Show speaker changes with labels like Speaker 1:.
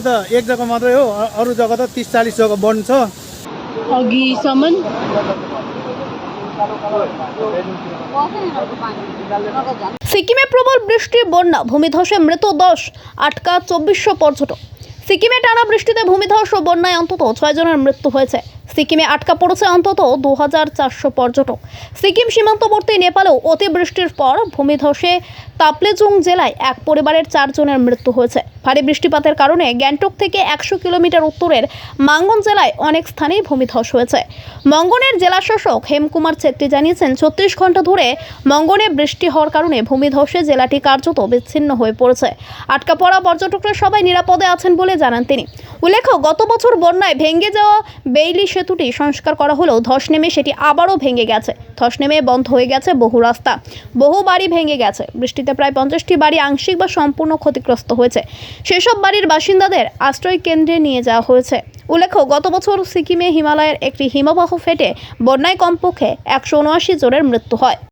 Speaker 1: त एक जग्गा मात्रै हो अ- अरू जग्गा त तिस चालिस जग्गा बन्द छ
Speaker 2: अघिसम्म
Speaker 3: সিকিমে প্রবল বৃষ্টি বন্যা ভূমিধসে মৃত দশ আটকা চব্বিশশো পর্যটক সিকিমে টানা বৃষ্টিতে ভূমিধস ও বন্যায় অন্তত ছয় জনের মৃত্যু হয়েছে সিকিমে আটকা পড়েছে অন্তত দু হাজার চারশো পর্যটক। সিকিম সীমান্তবর্তী নেপালেও অতিবৃষ্টির পর ভূমিধসে তাপলেজুং জেলায় এক পরিবারের চারজনের মৃত্যু হয়েছে। ভারী বৃষ্টিপাতের কারণে গ্যাংটক থেকে একশো কিলোমিটার উত্তরের মাঙ্গন জেলায় অনেক স্থানেই ভূমিধস হয়েছে। মঙ্গনের জেলাশাসক হেমকুমার ছেত্রী জানিয়েছেন, ছত্রিশ ঘণ্টা ধরে মঙ্গনে বৃষ্টি হওয়ার কারণে ভূমিধসে জেলাটি কার্যত বিচ্ছিন্ন হয়ে পড়েছে। আটকা পড়া পর্যটকরা সবাই নিরাপদে আছেন বলে জানান তিনি। উল্লেখ্য, গত বছর বন্যায় ভেঙে যাওয়া বেইলি সেতুটি সংস্কার করা হলেও ধস নেমে সেটি আবারও ভেঙে গেছে। ধস নেমে বন্ধ হয়ে গেছে বহু রাস্তা। বহু বাড়ি ভেঙে গেছে। বৃষ্টিতে প্রায় পঞ্চাশটি বাড়ি আংশিক বা সম্পূর্ণ ক্ষতিগ্রস্ত হয়েছে। সেসব বাড়ির বাসিন্দাদের আশ্রয় কেন্দ্রে নিয়ে যাওয়া হয়েছে। উল্লেখ্য, গত বছর সিকিমে হিমালয়ের একটি হিমবাহ ফেটে বন্যায় কমপক্ষে একশো উনআশি জনের মৃত্যু হয়।